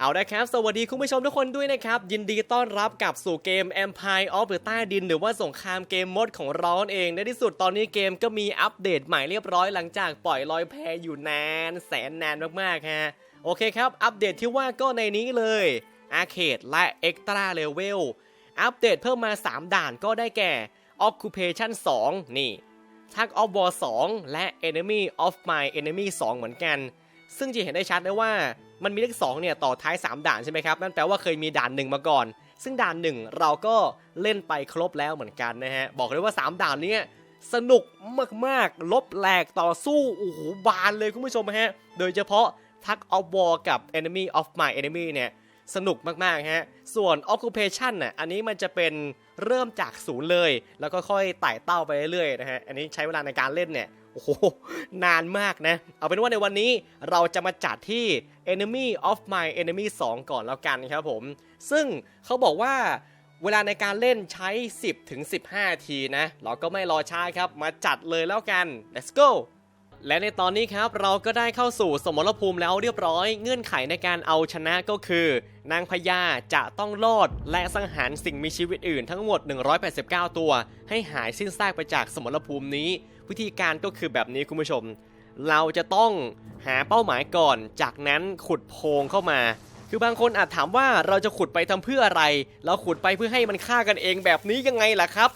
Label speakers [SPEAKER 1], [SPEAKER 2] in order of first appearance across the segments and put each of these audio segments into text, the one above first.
[SPEAKER 1] เอาละครับ สวัสดีคุณผู้ชมทุกคนด้วยนะครับ ยินดีต้อนรับกลับสู่เกม Empire of the ใต้ดิน หรือว่าสงครามเกมมดของเรานั่นเอง ในที่สุดตอนนี้เกมก็มีอัปเดตใหม่เรียบร้อยหลังจากปล่อยลอยแพอยู่นาน แสนนานมากๆฮะ โอเคครับ อัปเดตที่ว่าก็ในนี้เลย Arcade และ Extra Level อัปเดตเพิ่มมา 3 ด่านก็ได้แก่ Occupation 2 นี่ Tug of War 2 และ Enemy of My Enemy 2 เหมือนกัน ซึ่งจะเห็นได้ชัดเลยว่า มันมีเลข2เนี่ยต่อท้าย 3 ด่านใช่ไหมครับนั่นแปลว่าเคยมีด่านหนึ่งมาก่อน ซึ่งด่านหนึ่งเราก็เล่นไปครบแล้วเหมือนกันนะฮะบอกเลยว่า 3 ด่านนี้สนุกมากๆ ลบแหลกต่อสู้โอ้โหบานเลยคุณผู้ชมฮะโดยเฉพาะ Tug of War กับ Enemy of My Enemy เนี่ยสนุกมากๆฮะ ส่วน Occupation น่ะ อันนี้มันจะเป็นเริ่มจากศูนย์เลย แล้วก็ค่อยไต่เต้าไปเรื่อยๆนะฮะ อันนี้ใช้เวลาในการเล่นเนี่ย โอ้โห นานมากนะ เอาเป็นว่าในวันนี้เราจะมาจัดที่ Enemy of My Enemy 2 ก่อนแล้วกันครับผม ซึ่งเขาบอกว่าเวลาในการเล่นใช้ 10ถึง15 ทีนะ เราก็ไม่รอช้าครับ มาจัดเลยแล้วกัน let's go และในตอนนี้ครับเราก็ได้เข้าสู่สมรภูมิแล้วเรียบร้อย เงื่อนไขในการเอาชนะก็คือ นางพญาจะต้องรอดและสังหารสิ่งมีชีวิตอื่นทั้งหมด 189 ตัว ให้หายสิ้นซากไปจากสมรภูมินี้ วิธีการก็คือแบบนี้คุณผู้ชม เราจะต้องหาเป้าหมายก่อน จากนั้นขุดโพรงเข้ามา คือบางคนอาจถามว่าเราจะขุดไปทำเพื่ออะไร เราขุดไปเพื่อให้มันฆ่ากันเองแบบนี้ยังไงล่ะครับ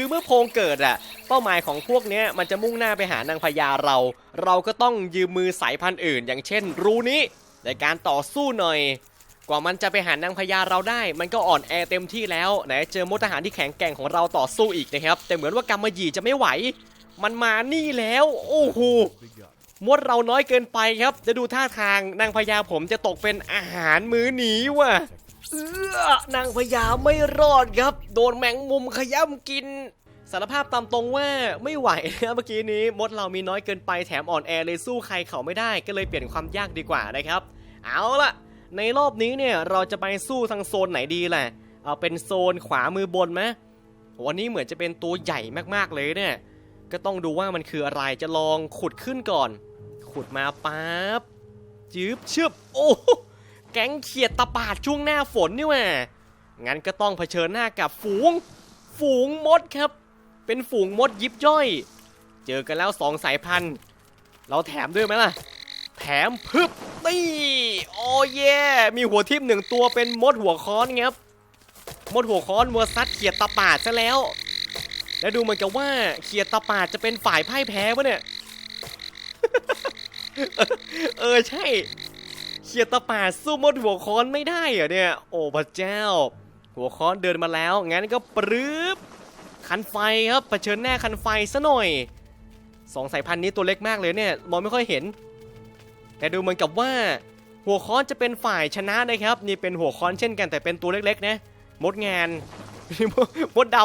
[SPEAKER 1] คือเมื่อโพงเกิดอะเป้าหมายของพวกเนี้ยมันจะมุ่งหน้าไปหานางพญาเรา เราก็ต้องยืมมือสายพันธุ์อื่น อย่างเช่น รูนี้ในการต่อสู้หน่อย กว่ามันจะไปหานางพญาเราได้ มันก็อ่อนแอเต็มที่แล้วไหนเจอมดทหารที่แข็งแกร่งของเราต่อสู้อีกนะครับ แต่เหมือนว่ากำมะหยี่จะไม่ไหว มันมานี่แล้ว โอ้โหมดเราน้อยเกินไปครับ จะดูท่าทางนางพญาผมจะตกเป็นอาหารมื้อหนีว่ะ เอื้อนางพญาไม่รอดครับ โดนแมงมุมขย้ำกินสารภาพตามตรงว่าไม่ไหวนะเมื่อกี้นี้มดเรามีน้อยเกินไปแถมอ่อนแอเลยสู้ใครเขาไม่ได้ก็เลยเปลี่ยนความยากดีกว่านะครับ เอาล่ะ ในรอบนี้เนี่ยเราจะไปสู้ทางโซนไหนดีแหละเอาเป็นโซนขวามือบนไหมวันนี้เหมือนจะเป็นตัวใหญ่มากๆเลยเนี่ย ก็ต้องดูว่ามันคืออะไรจะลองขุดขึ้นก่อน ขุดมาปั๊บจืบชึบโอ้ แก๊งเขียดตะปาดช่วงหน้าฝนนี่แหว่างั้นก็ต้องเผชิญหน้ากับฝูง ฝูงมดครับ เป็นฝูงมดยิบย่อย เจอกันแล้วสองสายพันธุ์ เราแถมด้วยไหมล่ะ แถมพึบนี่โอ้เย่มีหัวทิ่มหนึ่งตัวเป็นมดหัวค้อนครับ มดหัวค้อนเวอร์ซัดเขียดตะปาดซะแล้ว และดูเหมือนกับว่าเขียดตะปาดจะเป็นฝ่ายพ่ายแพ้ปะเนี่ย เออใช่ เขียดตะปาสู้มดหัวค้อนไม่ได้เหรอเนี่ย โอ้พระเจ้า หัวค้อนเดินมาแล้ว งั้นก็ปรื๊บคันไฟครับเผชิญหน้าคันไฟซะหน่อยสองสายพันธุ์นี้ตัวเล็กมากเลยเนี่ยมองไม่ค่อยเห็น แต่ดูเหมือนกับว่า หัวค้อนจะเป็นฝ่ายชนะนะครับ นี่เป็นหัวค้อนเช่นกันแต่เป็นตัวเล็กๆนะมดงานมดด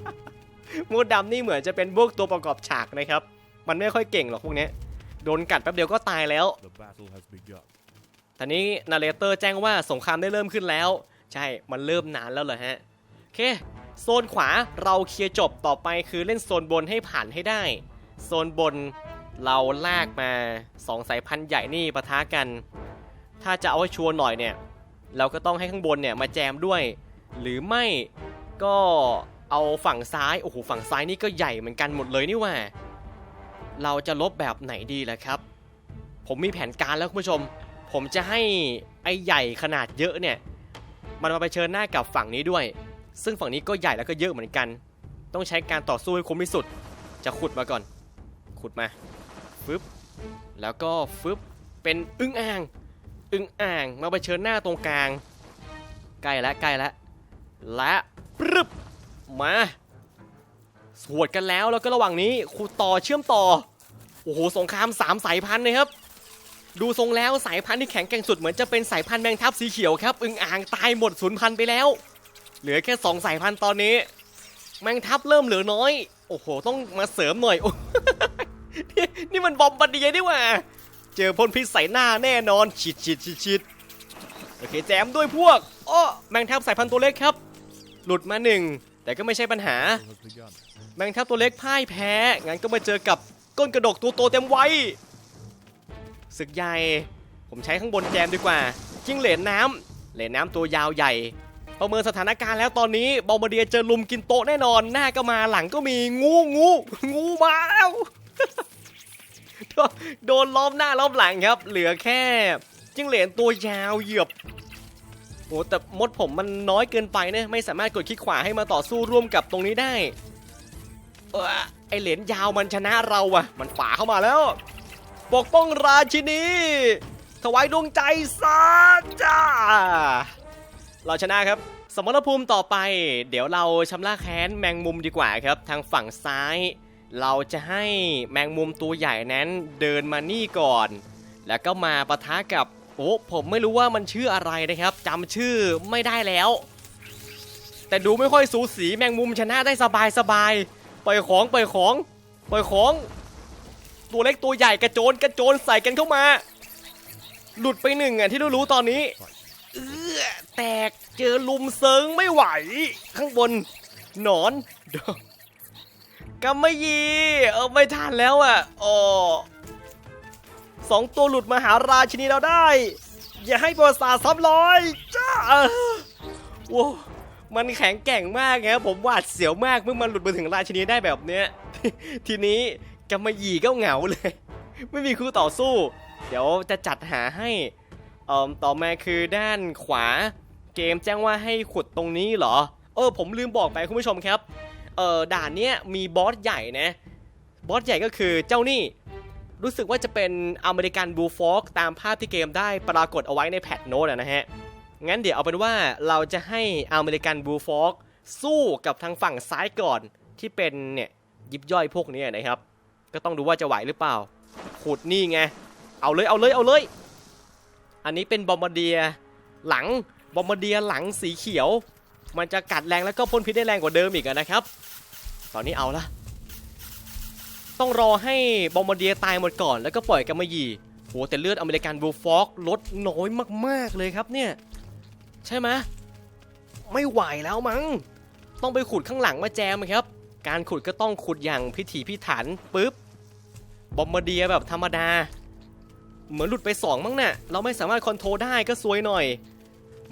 [SPEAKER 1] ำมดดำนี่เหมือนจะเป็นพวกตัวประกอบฉากนะครับ มันไม่ค่อยเก่งหรอกพวกนี้โดนกัดแป๊บเดียวก็ตายแล้ว ตอนนี้นาเรเตอร์แจ้งว่าสงครามได้เริ่มขึ้นแล้ว ใช่ มันเริ่มนานแล้วเหรอฮะ โอเค โซนขวาเราเคลียร์จบต่อไปคือเล่นโซนบนให้ผ่านให้ได้ โซนบนเราลากมาสองสายพันธุ์ใหญ่นี่ปะทะกัน ถ้าจะเอาให้ชัวร์หน่อยเนี่ย เราก็ต้องให้ข้างบนเนี่ยมาแจมด้วย หรือไม่ก็เอาฝั่งซ้าย โอ้โห ฝั่งซ้ายนี่ก็ใหญ่เหมือนกันหมดเลยนี่ว่า เราจะลบแบบไหนดีล่ะครับ ผมมีแผนการแล้วคุณผู้ชม ผมจะให้ไอ้ใหญ่ขนาดเยอะเนี่ย มันมาไปเชิญหน้ากับฝั่งนี้ด้วย ซึ่งฝั่งนี้ก็ใหญ่แล้วก็เยอะเหมือนกัน ต้องใช้การต่อสู้ให้คุ้มที่สุด จะขุดมาก่อน ขุดมาฟึบแล้วก็ฟึบเป็นอึ้งอ่าง อึ้งอ่างมาไปเชิญหน้าตรงกลาง ใกล้แล้วใกล้แล้วและปรึบมาสวดกันแล้วแล้วก็ระหว่างนี้ขุดต่อเชื่อมต่อ โอ้โหสงครามสามสายพันธุ์เลยครับ ดูทรงแล้วสายพันธุ์ที่แข็งแกร่งสุดเหมือนจะเป็นสายพันธุ์แมงทับสีเขียวครับอึงอ่างตายหมดสูญพันธุ์ไปแล้ว เหลือแค่สองสายพันธุ์ตอนนี้ แมงทับเริ่มเหลือน้อย โอ้โห ต้องมาเสริมหน่อยโอ้นี่นี่มันบอมบาร์เดียนี่ว่า เจอพ่นพิษใส่หน้าแน่นอนชิดชิดชิดชิดโอเคแจมด้วยพวกอ้อแมงทับสายพันธุ์ตัวเล็กครับ หลุดมาหนึ่งแต่ก็ไม่ใช่ปัญหา แมงทับตัวเล็กพ่ายแพ้งั้นก็มาเจอกับก้นกระดกตัวโตเต็มวัย ศึกใหญ่ ผมใช้ข้างบนแจมดีกว่าจิ้งเหลนน้ำเหลนน้ำตัวยาวใหญ่ ประเมินสถานการณ์แล้วตอนนี้บอมบเดียเจอลุมกินโต๊ะแน่นอน หน้าก็มาหลังก็มีงูงูงูมาแล้วโดนล้อมหน้าล้อมหลังครับ เหลือแค่จิ้งเหลนตัวยาวเหยียบโอ้แต่มดผมมันน้อยเกินไปนะไม่สามารถกดคลิกขวาให้มาต่อสู้ร่วมกับตรงนี้ได้ เออไอเหรียญยาวมันชนะเราอะมันฝ่าเข้ามาแล้ว ปกป้องราชินี ถวายดวงใจซาจ้า เราชนะครับ สมรภูมิต่อไป เดี๋ยวเราชำระแค้นแมงมุมดีกว่าครับ ทางฝั่งซ้าย เราจะให้แมงมุมตัวใหญ่นั้นเดินมานี่ก่อน แล้วก็มาปะทะกับ โอ้ผมไม่รู้ว่ามันชื่ออะไรนะครับจำชื่อไม่ได้แล้ว แต่ดูไม่ค่อยสูสีแมงมุมชนะได้สบายสบายปล่อยของปล่อยของปล่อยของ ตัวเล็กตัวใหญ่กระโจนกระโจนใส่กันเข้ามา หลุดไปหนึ่งอะที่รู้ๆตอนนี้เออแตกเจอลุมเซิงไม่ไหว ข้างบนหนอนเดี๋ยวกำมะยีเออไม่ทันแล้วอะอ๋อสองตัวหลุดมาหาราชินีเราได้ อย่าให้ประวัติศาสตร์ซ้ำรอยจ้าโว้วมันแข็งแกร่งมากครับผมหวาดเสียวมากเมื่อมันหลุดมาถึงราชินีได้แบบเนี้ย ทีนี้ กำมะยีก็เหงาเลย ไม่มีคู่ต่อสู้ เดี๋ยวจะจัดหาให้เอ่อต่อมาคือด้านขวาเกมแจ้งว่าให้ขุดตรงนี้เหรอ เออผมลืมบอกไปคุณผู้ชมครับเออด่านเนี้ยมีบอสใหญ่นะบอสใหญ่ก็คือเจ้านี่ รู้สึกว่าจะเป็นอเมริกันบูฟอกตามภาพที่เกมได้ปรากฏเอาไว้ในแพทโน้ตนะฮะ งั้นเดี๋ยวเอาเป็นว่าเราจะให้อเมริกันบูฟอกสู้กับทางฝั่งซ้ายก่อนที่เป็นเนี่ยยิบย่อยพวกนี้นะครับ ก็ต้องดูว่าจะไหวหรือเปล่า ขุดนี่ไง เอาเลยเอาเลยเอาเลย อันนี้เป็นบอมบาเดียหลังบอมบาเดียหลังสีเขียว มันจะกัดแรงแล้วก็พ่นพิษได้แรงกว่าเดิมอีกนะครับ ตอนนี้เอาละต้องรอให้บอมบาเดียตายหมดก่อนแล้วก็ปล่อยกัมมายีโหแต่เลือดอเมริกันบูฟอกลดน้อยมาก ๆเลยครับเนี่ย ใช่ไหมไม่ไหวแล้วมั้งต้องไปขุดข้างหลังมาแจมครับ การขุดก็ต้องขุดอย่างพิถีพิถันปุ๊บบอมบเดียแบบธรรมดา เหมือนหลุดไป2มั้งเนี่ยเราไม่สามารถคอนโทรลได้ก็ซวยหน่อย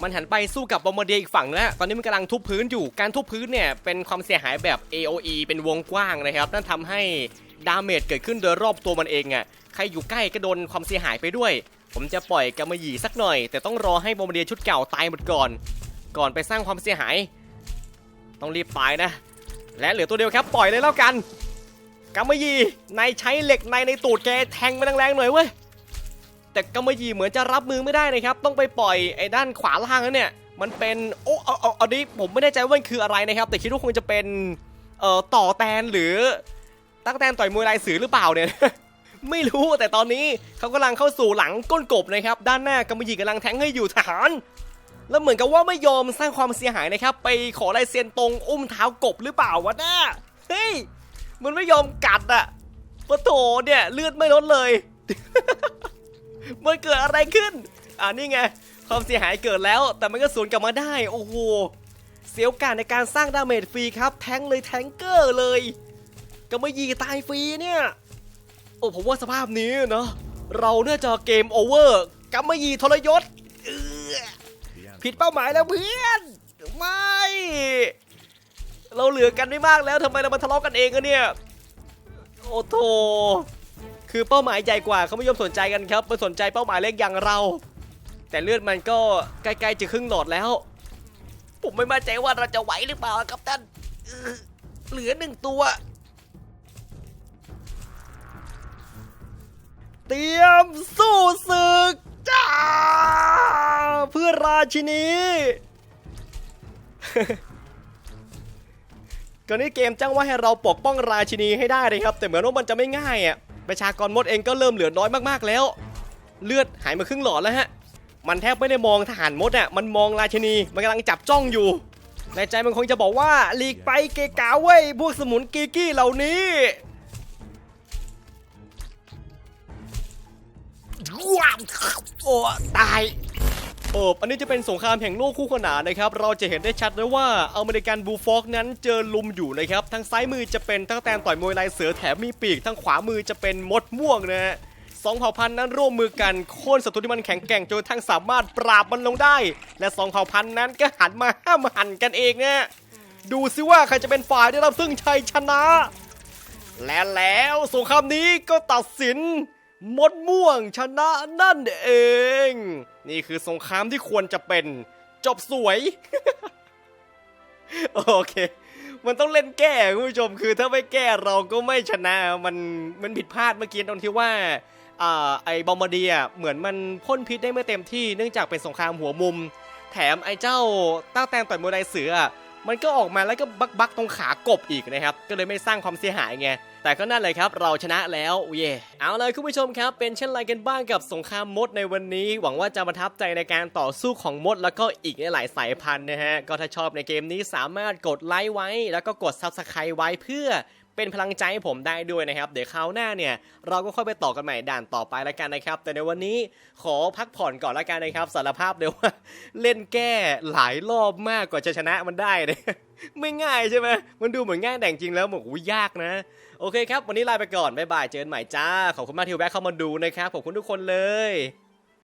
[SPEAKER 1] มันหันไปสู้กับบอมบเดียอีกฝั่งแล้ว ตอนนี้มันกำลังทุบพื้นอยู่การทุบพื้นเนี่ยเป็นความเสียหายแบบ AOE เป็นวงกว้างนะครับ นั่นทำให้ดาเมจเกิดขึ้นโดยรอบตัวมันเองอะ่ะใครอยู่ใกล้ก็โดนความเสียหายไปด้วย ผมจะปล่อยกำมะหยี่สักหน่อย แต่ต้องรอให้บอมบเดียชุดเก่าตายหมดก่อน ก่อนไปสร้างความเสียหาย ต้องรีบไปนะ และเหลือตัวเดียวครับปล่อยเลยแล้วกันกำมะยีในายใช้เหล็กในในตูดแกแทงมันแรงๆหน่อยเว้ยแต่กำมะยีเหมือนจะรับมือไม่ได้นะครับ ต้องไปปล่อยไอ้ด้านขวาล่างแล้วเนี่ยมันเป็นโอ้เอาเอาเอาดิผมไม่แน่ใจว่ามันคืออะไรนะครับ แต่คิดว่าคงจะเป็นเอ่อต่อแตนหรือตั๊กแตนต่อยมวยลายสือหรือเปล่าเนี่ยไม่รู้แต่ตอนนี้เขากำลังเข้าสู่หลังก้นกบนะครับ ด้านหน้ากำมะหยี่กำลังแทงให้อยู่ทหาร แล้วเหมือนกับว่าไม่ยอมสร้างความเสียหายนะครับ ไปขอลายเซ็นตรงอุ้มเท้ากบหรือเปล่าวะน้าเฮ้ยมันไม่ยอมกัดอะปะโถเนี่ยเลือดไม่ลดเลย มันเกิดอะไรขึ้น อ่านี่ไงความเสียหายเกิดแล้ว แต่มันก็สวนกลับมาได้ โอ้โหเสียโอกาสในการสร้างดาเมจฟรีครับ แทงเลยแทงเกอร์เลย ก็มายีตายฟรีเนี่ย โอ้ผมว่าสภาพนี้เนาะเราเนี่ยจะเกมโอเวอร์กัมมายีทรยศ ผิดเป้าหมายแล้วเพื่อนไม่ เราเหลือกันไม่มากแล้วทำไมเรามาทะเลาะกันเองอะเนี่ยโอ้โถคือเป้าหมายใหญ่กว่าเขาไม่ยอมสนใจกันครับไปสนใจเป้าหมายเล็กอย่างเรา แต่เลือดมันก็ใกล้ๆจะครึ่งหลอดแล้ว ผมไม่มั่นใจว่าเราจะไหวหรือเปล่าครับท่านเหลือหนึ่งตัว เตรียมสู้ศึกจ้า เพื่อราชินีก่อนนี้เกมจ้างว่าให้เราปกป้องราชินีให้ได้เลยครับ แต่เหมือนว่ามันจะไม่ง่ายอะประชากรมดเองก็เริ่มเหลือน้อยมากๆแล้ว เลือดหายมาครึ่งหลอดแล้วฮะ มันแทบไม่ได้มองทหารมดอะมันมองราชินีมันกำลังจับจ้องอยู่ในใจมันคงจะบอกว่าหลีกไปเกกาเว้ยพวกสมุนกีกี้เหล่านี้โอ้ตาย โอบอันนี้จะเป็นสงครามแห่งโลกคู่ขนานนะครับ เราจะเห็นได้ชัดเลยว่าอเมริกันบูฟอกนั้นเจอลุมอยู่นะครับ ทางซ้ายมือจะเป็นตั้งแตนต่อยมวยลายเสือแถมมีปีก ทางขวามือจะเป็นมดม่วงนะฮะสองเผ่าพันธุ์นั้นร่วมมือกันโค่นศัตรูที่มันแข็งแกร่งจนทั้งสามารถปราบมันลงได้ และสองเผ่าพันธุ์นั้นก็หันมาห้ามหันกันเองนะดูซิว่าใครจะเป็นฝ่ายได้รับซึ่งชัยชนะ และแล้วสงครามนี้ก็ตัดสิน มดม่วงชนะนั่นเอง นี่คือสงครามที่ควรจะเป็น จบสวย โอเค มันต้องเล่นแก้คุณผู้ชมคือถ้าไม่แก้เราก็ไม่ชนะ มันมันผิดพลาดเมื่อกี้ตรงที่ว่าอ่าไอ้บอมบาร์เดียเหมือนมันพ่นพิษได้ไม่เต็มที่เนื่องจากเป็นสงครามหัวมุม แถมไอ้เจ้าต้าแตงต่อยมวยไดเสือ มันก็ออกมาแล้วก็บักบักตรงขากบอีกนะครับ ก็เลยไม่สร้างความเสียหายไง แต่ก็นั่นเลยครับเราชนะแล้วเย่เอาเลยคุณผู้ชมครับ เป็นเช่นไรกันบ้างกับสงครามมดในวันนี้ หวังว่าจะประทับใจในการต่อสู้ของมด แล้วก็อีกหลายสายพันธุ์นะฮะก็ถ้าชอบในเกมนี้สามารถกดไลค์ไว้ แล้วก็กด Subscribe ไว้เพื่อเป็นพลังใจให้ผมได้ด้วยนะครับ เดี๋ยวคราวหน้าเนี่ย เราก็ค่อยไปต่อกันใหม่ด่านต่อไปแล้วกันนะครับ แต่ในวันนี้ขอพักผ่อนก่อนแล้วกันนะครับ สารภาพเดี๋ยวว่า เล่นแก้หลายรอบมากกว่าจะชนะมันได้เนี่ยไม่ง่ายใช่ไหมมันดูเหมือนง่ายแต่จริงแล้วบอกว่ายากนะ โอเคครับ วันนี้ลาไปก่อนบ๊ายบายเจอกันใหม่จ้าขอบคุณมากที่แวะเข้ามาดูนะครับขอบคุณทุกคนเลย